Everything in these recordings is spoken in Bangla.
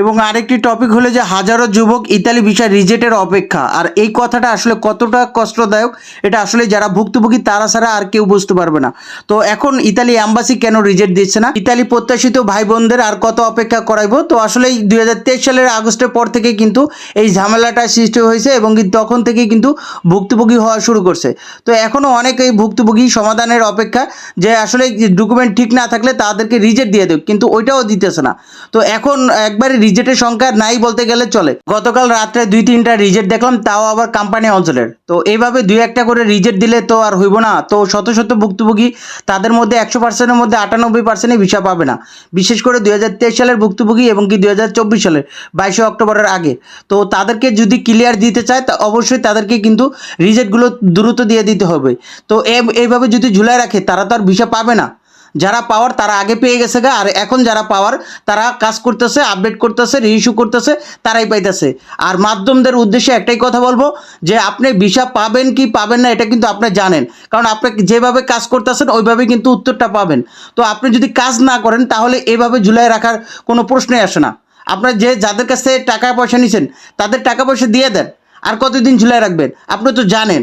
এবং আরেকটি টপিক হলো যে হাজারো যুবক ইতালি ভিসা রিজেক্টের অপেক্ষা। আর এই কথাটা আসলে কতটা কষ্টদায়ক, এটা আসলে যারা ভুক্তভোগী তারা ছাড়া আর কেউ বুঝতে পারবে না। তো এখন ইতালি অ্যাম্বাসি কেন রিজেক্ট দিচ্ছে না? ইতালি প্রত্যাশিত ভাই বোনদের আর কত অপেক্ষা করাইবো? তো আসলে দুই হাজার তেইশ সালের আগস্টের পর থেকে কিন্তু এই ঝামেলাটা সৃষ্টি হয়েছে এবং তখন থেকে কিন্তু ভুক্তভোগী হওয়া শুরু করছে। তো এখনও অনেক এই ভুক্তভোগী সমাধানের অপেক্ষা যে আসলে ডকুমেন্ট ঠিক না থাকলে তাদেরকে রিজেক্ট দিয়ে দেব, কিন্তু ওইটাও দিতেছে না। তো এখন একবারে রিজেক্টের সংখ্যা নাই বলতে গেলে চলে। গতকাল রাত্রে দুই তিনটা রিজেক্ট দেখলাম, তাও আবার কোম্পানি অঞ্চলের। তো এইভাবে দুই একটা করে রিজেক্ট দিলে তো আর হইব না। তো শত শত ভুক্তভোগী তাদের মধ্যে একশো পার্সেন্টের মধ্যে আটানব্বই পার্সেন্টই ভিসা পাবে না। বিশেষ করে দুই হাজার তেইশ সালের ভুক্তভোগী এবং কি দুই হাজার চব্বিশ সালের বাইশে অক্টোবরের আগে। তো তাদেরকে যদি ক্লিয়ার দিতে চায়, তা অবশ্যই তাদেরকে কিন্তু রিজেক্টগুলো দ্রুত দিয়ে দিতে হবে। তো এইভাবে যদি ঝুলাই রাখে, তারা তো আর ভিসা পাবে না। যারা পাওয়ার তারা আগে পেয়ে গেছে গা, আর এখন যারা পাওয়ার তারা কাজ করতেছে আপডেট করতেছে রিইস্যু করতেছে, তারাই পাইতেছে। আর মাধ্যমদের উদ্দেশ্যে একটাই কথা বলব, যে আপনি ভিসা পাবেন কি পাবেন না, এটা কিন্তু আপনি জানেন। কারণ আপনি যেভাবে কাজ করতেছেন ওইভাবে কিন্তু উত্তরটা পাবেন। তো আপনি যদি কাজ না করেন, তাহলে এভাবে ঝুলাই রাখার কোনো প্রশ্নই আসে না। আপনার যে যাদের কাছ টাকা পয়সা নিছেন, তাদের টাকা পয়সা দিয়ে দেন, আর কতদিন ঝুলাই রাখবেন? আপনি তো জানেন।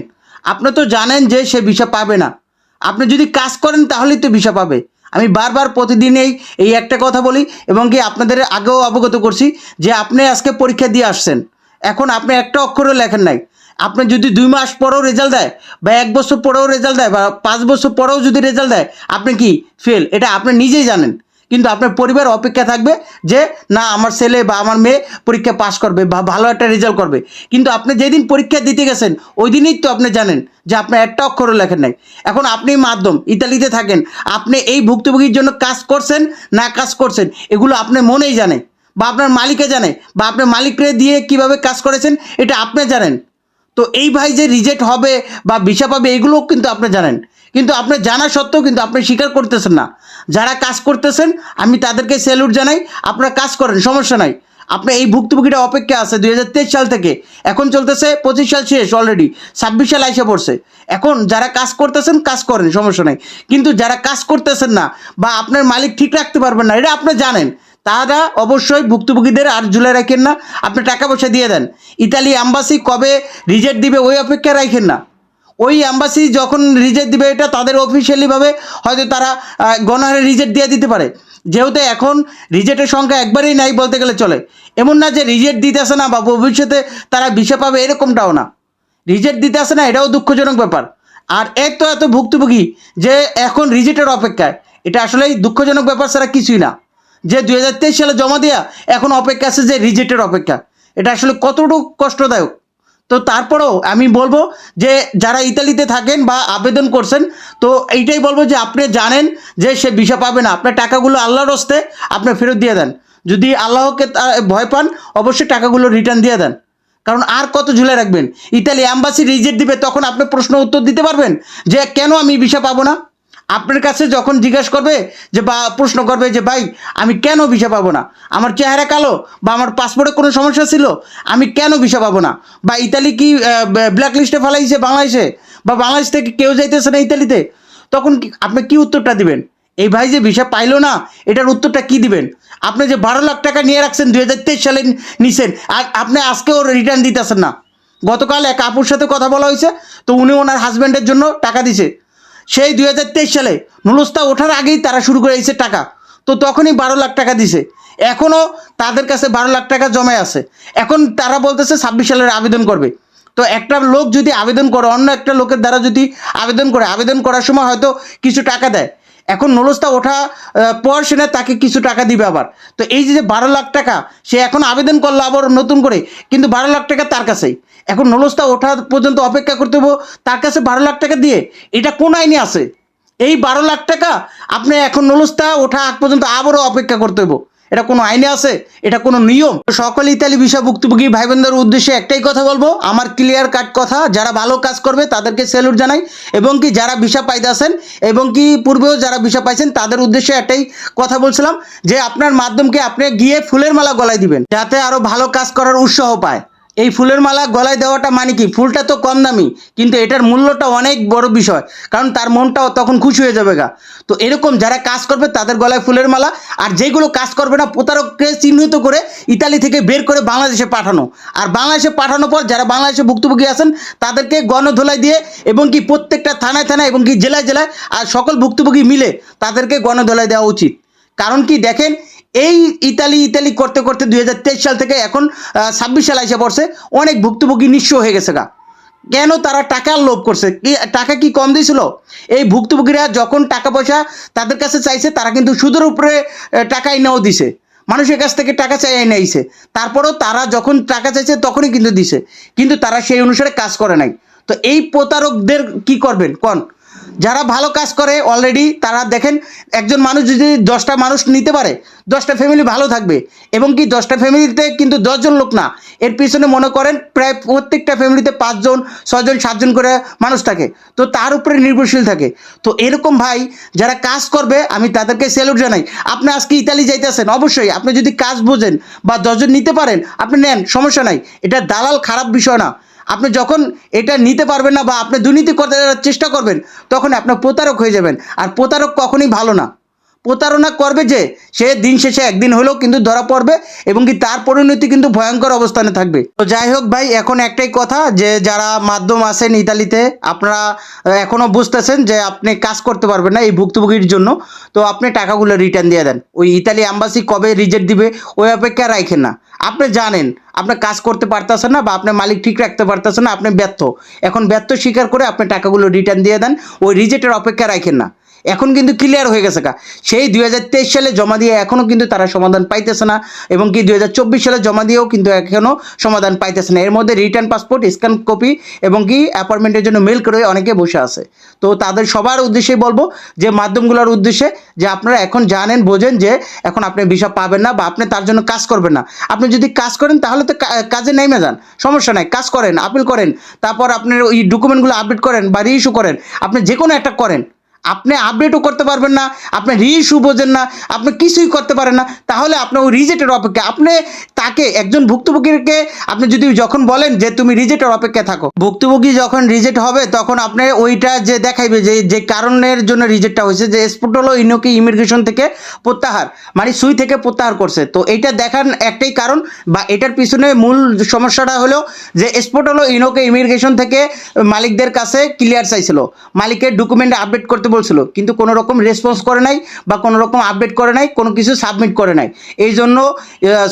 আপনি তো জানেন যে সে ভিসা পাবে না। আপনি যদি কাজ করেন তাহলেই তো ভিসা পাবে। আমি বারবার প্রতিদিনেই এই একটা কথা বলি এবং কি আপনাদের আগেও অবগত করছি যে আপনি আজকে পরীক্ষা দিয়ে আসছেন। এখন আপনি একটা অক্ষরও লেখেন নাই। আপনি যদি দুই মাস পরেও রেজাল্ট দেয় বা এক বছর পরেও রেজাল্ট দেয় বা পাঁচ বছর পরেও যদি রেজাল্ট দেয়, আপনি কি? ফেল এটা আপনি নিজেই জানেন। কিন্তু আপনার পরিবার অপেক্ষা থাকবে যে, না, আমার ছেলে বা আমার মেয়ে পরীক্ষা পাশ করবে বা ভালো একটা রেজাল্ট করবে। কিন্তু আপনি যেদিন পরীক্ষা দিতে গেছেন ওই দিনই তো আপনি জানেন যে আপনি একটা অক্ষরও লেখেন নাই। এখন আপনি মাধ্যম, ইতালিতে থাকেন, আপনি এই ভুক্তভোগীর জন্য কাজ করছেন না কাজ করছেন, এগুলো আপনি মনেই জানে বা আপনার মালিকে জানে বা আপনার মালিকরে দিয়ে কীভাবে কাজ করেছেন, এটা আপনি জানেন। তো এই ভাই যে রিজেক্ট হবে বা ভিসা পাবে, এগুলোও কিন্তু আপনি জানেন। কিন্তু আপনি জানা সত্ত্বেও কিন্তু আপনি স্বীকার করতেছেন না। যারা কাজ করতেছেন, আমি তাদেরকে স্যালুট জানাই, আপনারা কাজ করেন, সমস্যা নাই। আপনি এই ভুক্তভোগীটা অপেক্ষা আছে, দুই হাজার তেইশ সাল থেকে। এখন চলতেছে, পঁচিশ সাল শেষ অলরেডি ছাব্বিশ সাল আইসা পড়ছে। এখন যারা কাজ করতেছেন, কাজ করেন, সমস্যা নাই। কিন্তু যারা কাজ করতেছেন না, বা আপনার মালিক ঠিক রাখতে পারবেন না, এটা আপনি জানেন। তারা অবশ্যই ভুক্তভোগীদের আর ঝুলে রাখেন না। আপনি টাকা পয়সা দিয়ে দেন। ইতালি অ্যাম্বাসি কবে রিজেক্ট দিবে, ওই অপেক্ষা রাখেন না। ওই অ্যাম্বাসি যখন রিজেক্ট দিবে এটা তাদের অফিসিয়ালিভাবে হয়তো তারা গণহারে রিজেক্ট দিয়ে দিতে পারে। যেহেতু এখন রিজেক্টের সংখ্যা একবারেই নাই বলতে গেলে চলে। এমন না যে রিজেক্ট দিতেছে না বা ভবিষ্যতে তারা ভিসা পাবে এরকমটাও না। রিজেক্ট দিতে আসে না, এটাও দুঃখজনক ব্যাপার। আর এক তো এত ভুক্তভোগী যে এখন রিজেক্টের অপেক্ষায়। এটা আসলেই দুঃখজনক ব্যাপার ছাড়া কিছুই না। যে দু হাজার তেইশ সালে জমা দেওয়া এখন অপেক্ষা আছে যে রিজেক্টের অপেক্ষা। এটা আসলে কতটুকু কষ্টদায়ক? তো তারপরেও আমি বলব যে যারা ইতালিতে থাকেন বা আবেদন করছেন, তো এইটাই বলব যে আপনি জানেন যে সে ভিসা পাবে না। আপনার টাকাগুলো আল্লাহর হস্তে আপনি ফেরত দিয়ে দেন। যদি আল্লাহকে ভয় পান, অবশ্যই টাকাগুলো রিটার্ন দিয়ে দেন। কারণ আর কত ঝুলে রাখবেন? ইতালি অ্যাম্বাসি রিজেক্ট দিবে, তখন আপনি প্রশ্ন উত্তর দিতে পারবেন যে কেন আমি ভিসা পাবো না? আপনার কাছে যখন জিজ্ঞাসা করবে যে বা, প্রশ্ন করবে যে, ভাই, আমি কেন ভিসা পাবো না? আমার চেহারা কালো বা, আমার পাসপোর্টে কোনো সমস্যা ছিল? আমি কেন ভিসা পাবো না? বা, ইতালি কি ব্ল্যাক লিস্টে ফেলাইছে বাংলাদেশে? বা, বাংলাদেশ থেকে কেউ যাইতেছে না ইতালিতে? তখন আপনি কি উত্তরটা দিবেন? এই ভাই যে ভিসা পাইলো না, এটার উত্তরটা কি দিবেন? আপনি যে বারো লাখ টাকা নিয়ে রাখছেন, দুই হাজার তেইশ সালে নিছেন, আর আপনি আজকেও রিটার্ন দিতেছেন না। গতকাল এক আপুর সাথে কথা বলা হয়েছে, তো উনি ওনার হাজব্যান্ডের জন্য টাকা দিছে। সেই দুই হাজার তেইশ সালে নুলস্তা ওঠার আগেই তারা শুরু করে দিয়েছে টাকা। তো তখনই বারো লাখ টাকা দিছে। এখনও তাদের কাছে বারো লাখ টাকা জমে আছে। এখন তারা বলতেছে ছাব্বিশ সালের আবেদন করবে। তো একটা লোক যদি আবেদন করে, অন্য একটা লোকের দ্বারা যদি আবেদন করে, আবেদন করার সময় হয়তো কিছু টাকা দেয়। এখন নলস্তা ওঠা পর সে তাকে কিছু টাকা দিবে আবার। তো এই যে যে বারো লাখ টাকা, সে এখন আবেদন করল আবার নতুন করে, কিন্তু বারো লাখ টাকা তার কাছেই। এখন নলস্তা ওঠা পর্যন্ত অপেক্ষা করতে হব, তার কাছে বারো লাখ টাকা দিয়ে। এটা কোন আইনে আছে? এই বারো লাখ টাকা আপনি এখন নলস্তা ওঠা আগ পর্যন্ত আবারও অপেক্ষা করতে হব। এটা কোনো আইনে আছে? এটা কোনো নিয়ম? সকল ইতালি ভিসা ভুক্তভোগী ভাই বোনদের উদ্দেশ্যে একটাই কথা বলব। আমার ক্লিয়ার কাট কথা, যারা ভালো কাজ করবে তাদেরকে স্যালুট জানাই, এবং কি যারা ভিসা পাইতেছেন এবং কি পূর্বেও যারা ভিসা পাইছেন, তাদের উদ্দেশ্যে একটাই কথা বলছিলাম যে আপনার মাধ্যমকে আপনি গিয়ে ফুলের মালা গলায় দিবেন, যাতে আরও ভালো কাজ করার উৎসাহ পায়। এই ফুলের মালা গলায় দেওয়াটা মানে কি? ফুলটা তো কম দামি, কিন্তু এটার মূল্যটা অনেক বড় বিষয়, কারণ তার মনটাও তখন খুশি হয়ে যাবে গা। তো এরকম যারা কাজ করবে, তাদের গলায় ফুলের মালা, আর যেগুলো কাজ করবে না, প্রতারককে চিহ্নিত করে ইতালি থেকে বের করে বাংলাদেশে পাঠানো। আর বাংলাদেশে পাঠানোর পর যারা বাংলাদেশে ভুক্তভোগী আছেন, তাদেরকে গণধোলাই দিয়ে এবং কি প্রত্যেকটা থানায় থানায় এবং কি জেলায় জেলায়, আর সকল ভুক্তভোগী মিলে তাদেরকে গণধোলাই দেওয়া উচিত। কারণ কি দেখেন এই ইতালি ইতালি করতে করতে দুই হাজার তেইশ সাল থেকে এখন ছাব্বিশ সাল এসে পড়ছে, অনেক ভুক্তভোগী নিঃস্ব হয়ে গেছে গা। কেন তারা টাকার লোভ করছে? কি, টাকা কি কম দিয়েছিল? এই ভুক্তভোগীরা যখন টাকা পয়সা তাদের কাছে চাইছে, তারা কিন্তু সুদের উপরে টাকা এনেও দিছে। মানুষের কাছ থেকে টাকা চাই নিয়েছে তারপরেও তারা যখন টাকা চাইছে, তখনই কিন্তু দিছে। কিন্তু তারা সেই অনুসারে কাজ করে নাই। তো এই প্রতারকদের কি করবেন? কন? যারা ভালো কাজ করে অলরেডি তারা দেখেন একজন মানুষ যদি দশটা মানুষ নিতে পারে, দশটা ফ্যামিলি ভালো থাকবে। এবং কি দশটা ফ্যামিলিতে কিন্তু দশজন লোক না, এর পিছনে মনে করেন প্রায় প্রত্যেকটা ফ্যামিলিতে পাঁচজন ছজন সাতজন করে মানুষ থাকে। তো তার উপরে নির্ভরশীল থাকে। তো এরকম ভাই যারা কাজ করবে, আমি তাদেরকে স্যালুট জানাই। আপনি আজকে ইতালি যাইতেছেন, অবশ্যই আপনি যদি কাজ বোঝেন বা দশজন নিতে পারেন, আপনি নেন, সমস্যা নাই। এটা দালাল খারাপ বিষয় না। আপনি যখন এটা নিতে পারবেন না বা আপনি দুর্নীতি করতে চেষ্টা করবেন তখন আপনি প্রতারক হয়ে যাবেন। আর প্রতারক কখনই ভালো না। প্রতারণা করবে যে সে দিন শেষে একদিন হলেও কিন্তু ধরা পড়বে এবং কি তার পরিণতি কিন্তু ভয়ঙ্কর অবস্থানে থাকবে। তো যাই হোক ভাই এখন একটাই কথা যে যারা মাধ্যম আছেন ইতালিতে আপনারা আহ, এখনও বুঝতেছেন যে আপনি কাজ করতে পারবেন না এই ভুক্তভোগীর জন্য। তো আপনি টাকাগুলো রিটার্ন দিয়ে দেন। ওই ইতালি অ্যাম্বাসি কবে রিজেক্ট দিবে ওই অপেক্ষা রাখেন না। আপনি জানেন, আপনি কাজ করতে পারতেছেন না বা আপনার মালিক ঠিক রাখতে পারতেছেন না, আপনি ব্যর্থ। এখন ব্যর্থ স্বীকার করে আপনি টাকাগুলো রিটার্ন দিয়ে দেন, ওই রিজেক্টের অপেক্ষা রাখেন না। এখন কিন্তু ক্লিয়ার হয়ে গেছে কা সেই দুই হাজার তেইশ সালে জমা দিয়ে এখনও কিন্তু তারা সমাধান পাইতেছে না, এবং কি দুই হাজার চব্বিশ সালে জমা দিয়েও কিন্তু এখনও সমাধান পাইতেছে না। এর মধ্যে রিটার্ন পাসপোর্ট স্ক্যান কপি এবং কি অ্যাপয়েন্টমেন্টের জন্য মেল করে অনেকে বসে আছে। তো তাদের সবার উদ্দেশ্যে বলব যে মাধ্যমগুলোর উদ্দেশ্যে যে আপনারা এখন জানেন, বোঝেন যে এখন আপনি ভিসা পাবেন না বা আপনি তার জন্য কাজ করবেন না। আপনি যদি কাজ করেন তাহলে তো কাজে নেমে যান, সমস্যা নাই, কাজ করেন আপিল করেন। তারপর আপনার ওই ডকুমেন্টগুলো আপডেট করেন বা রিইস্যু করেন, আপনি যে কোনো একটা করেন। আপনি আপডেটও করতে পারবেন না, আপনি রিইস্যু বোঝেন না, আপনি কিছুই করতে পারেন না, তাহলে আপনার ওই রিজেক্টের অপেক্ষা। আপনি তাকে একজন ভুক্তভোগীকে, আপনি যদি যখন বলেন যে তুমি রিজেক্টের অপেক্ষায় থাকো, ভুক্তভোগী যখন রিজেক্ট হবে, তখন আপনি ওইটা যে দেখাইবে, যে যে কারণের জন্য রিজেক্টটা হয়েছে, যে স্পট হলো ইনোকে ইমিগ্রেশন থেকে প্রত্যাহার মানে সুই থেকে প্রত্যাহার করছে। তো এইটা দেখার একটাই কারণ বা এটার পিছনে মূল সমস্যাটা হলো যে স্পট হলো ইনোকে ইমিগ্রেশন থেকে মালিকদের কাছে ক্লিয়ার চাইছিল। মালিকের ডকুমেন্ট আপডেট করতে বলছিল, কিন্তু কোনো রকম রেসপন্স করে নাই বা কোনো রকম আপডেট করে নাই, কোনো কিছু সাবমিট করে নাই। এই জন্য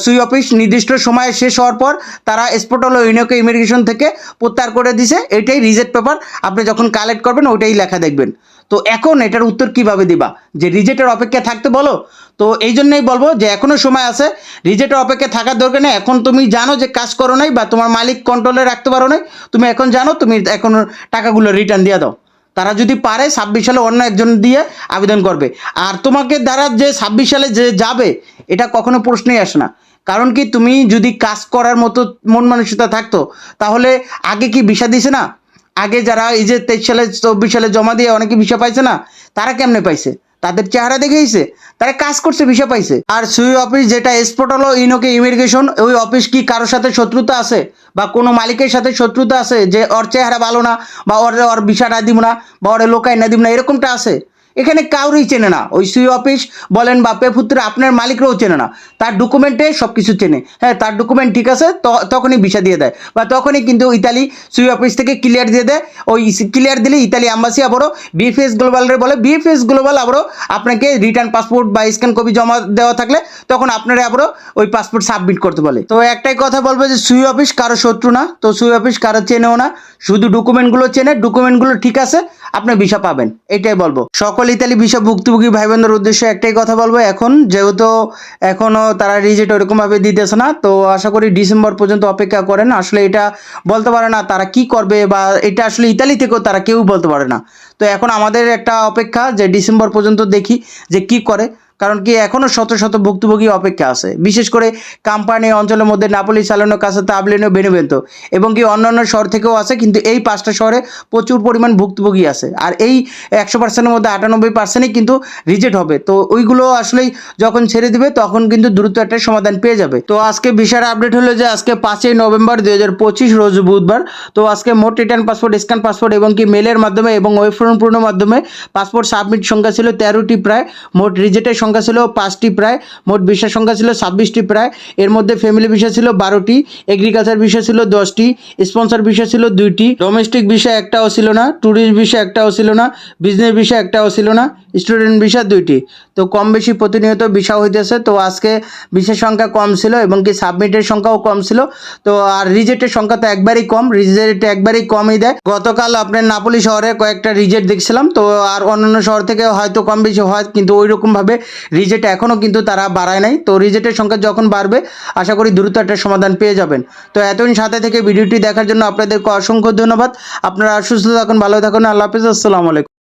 সুই অফিস নির্দিষ্ট সময়ে শেষ হওয়ার পর তারা স্পট হলো ইনোকে ইমিগ্রেশন থেকে প্রত্যাহার করে দিছে, এটাই রিজেক্ট পেপার আপনি যখন কালেক্ট করবেন, ওইটাই লেখা দেখবেন। তো এখন এটার উত্তর কীভাবে দিবা? যে রিজেক্টের অপেক্ষা থাকতে বলো। তো এই জন্যই বলব যে এখনও সময় আছে রিজেক্টের অপেক্ষা থাকার দরকার নেই। এখন তুমি জানো যে কাজ করো নাই বা তোমার মালিক কন্ট্রোলে রাখতে পারো নাই, তুমি এখন জানো, তুমি এখন টাকাগুলো রিটার্ন দিয়ে দাও। তারা যদি পারে ছাব্বিশ সালে অন্য একজন দিয়ে আবেদন করবে। আর তোমাকে দ্বারা যে ছাব্বিশ সালে যে যাবে, এটা কখনো প্রশ্নই আসে না। কারণ কি তুমি যদি কাজ করার মতো মন মানসিকতা থাকতো, তাহলে আগে কি ভিসা দিছে না? আগে যারা এই যে তেইশ সালে, চব্বিশ সালে জমা দিয়ে অনেকে ভিসা পাইছে না, তারা কেমনে পাইছে? তাদের চেহারা দেখেইছে তারা কাজ করছে, ভিসা পাইছে। আর সুই অফিস যেটা এক্সপোর্ট হলো ইনোকে ইমিগ্রেশন, ওই অফিস কি কারোর সাথে শত্রুতা আছে? বা কোনো মালিকের সাথে শত্রুতা আছে যে ওর চেহারা ভালো না, বা ওর ওর ভিসাটা দিব না, বা ওর লোকায় না দিব না, এরকমটা আছে? এখানে কাউরই চেনে না। ওই সুই অফিস বলেন বা পেপুত্র আপনার মালিকরাও চেনে না। তার ডকুমেন্টে সব কিছু চেনে। হ্যাঁ তার ডকুমেন্ট ঠিক আছে তখনই ভিসা দিয়ে দেয়। বা তখনই কিন্তু ইতালি সুই অফিস থেকে ক্লিয়ার দিয়ে দেয়। ওই ক্লিয়ার দিলে ইতালি অ্যাম্বাসি আবারও বিএফএস গ্লোবালের বলে বিএফএস গ্লোবাল আবারও আপনাকে রিটার্ন পাসপোর্ট বা স্ক্যান কপি জমা দেওয়া থাকলে তখন আপনারা আবারও ওই পাসপোর্ট সাবমিট করতে বলে। তো একটাই কথা বলব যে সুই অফিস কারও শত্রু না। তো সুই অফিস কারও চেনেও না। শুধু ডকুমেন্টগুলো চেনে ডকুমেন্টগুলো ঠিক আছে। আপনি ভিসা পাবেন, এটাই বলব। সকল ইতালি ভিসা ভুক্তভোগী ভাই বোনদের উদ্দেশ্যে একটাই কথা বলব, এখন যেহেতু এখনও তারা রিজেক্ট ওরকম ভাবে দিতেছে না, তো আশা করি ডিসেম্বর পর্যন্ত অপেক্ষা করেন। আসলে এটা বলতে পারে না তারা কি করবে বা এটা আসলে ইতালি থেকেও তারা কেউ বলতে পারে না। তো এখন আমাদের একটা অপেক্ষা যে ডিসেম্বর পর্যন্ত দেখি যে কি করে। কারণ কি এখনও শত শত ভুক্তভোগী অপেক্ষা আছে। বিশেষ করে কাম্পানি অঞ্চলের মধ্যে নাপলি চালানো কাছে তাবলিনো বেনুবেন্ত এবং কি অন্যান্য শহর থেকেও আছে, কিন্তু এই পাঁচটা শহরে প্রচুর পরিমাণ ভুক্তভোগী আছে। আর এই একশো পার্সেন্টের মধ্যে আটানব্বই পার্সেন্টই কিন্তু রিজেক্ট হবে। তো ওইগুলো আসলেই যখন ছেড়ে দিবে, তখন কিন্তু দ্রুত একটা সমাধান পেয়ে যাবে। তো আজকে বিষয়ের আপডেট হলো যে আজকে পাঁচই নভেম্বর দুই হাজার পঁচিশ, রোজ বুধবার। তো আজকে মোট রিটার্ন পাসপোর্ট স্ক্যান পাসপোর্ট এবং কি মেলের মাধ্যমে এবং ওয়েব পূর্ণ মাধ্যমে পাসপোর্ট সাবমিট সংখ্যা ছিল তেরোটি প্রায়। মোট রিজেক্টের সংখ্যা ছিল পাঁচটি প্রায়, মোট বিষয়ের সংখ্যা ছিল ছাব্বিশটি প্রায়। এর মধ্যে ফ্যামিলি বিষয় ছিল বারোটি এগ্রিকালচার বিষয় ছিল দশটি স্পন্সর বিষয় ছিল দুইটি। ডোমেস্টিক বিষয় একটাও ছিল না ট্যুরিস্ট বিষয় একটাও ছিল না বিজনেস বিষয় একটাও ছিল না স্টুডেন্ট বিষয় দুইটি। তো কম বেশি প্রতিনিয়ত বিষয় হইতেছে, তো আজকে বিষয়ের সংখ্যা কম ছিল এবং কি সাবমিটের সংখ্যাও কম ছিল। তো আর রিজেক্টের সংখ্যা তো একবারই কম রিজেক্ট একবারই কমই দেয়। গতকাল আপনার নাপলি শহরে কয়েকটা রিজেক্ট দেখছিলাম, তো আর অন্যান্য শহর থেকে হয়তো কম বেশি হয়, কিন্তু ওই রকমভাবে রিজেক্ট এখনও কিন্তু তারা বাড়ায় নাই। তো রিজেটের সংখ্যা যখন বাড়বে, আশা করি দ্রুত একটা সমাধান পেয়ে যাবেন। তো এতদিন সাথে থেকে ভিডিওটি দেখার জন্য আপনাদেরকে অসংখ্য ধন্যবাদ। আপনারা সুস্থ থাকুন, ভালো থাকুন, আল্লাহ হাফিজ, আসসালামু আলাইকুম।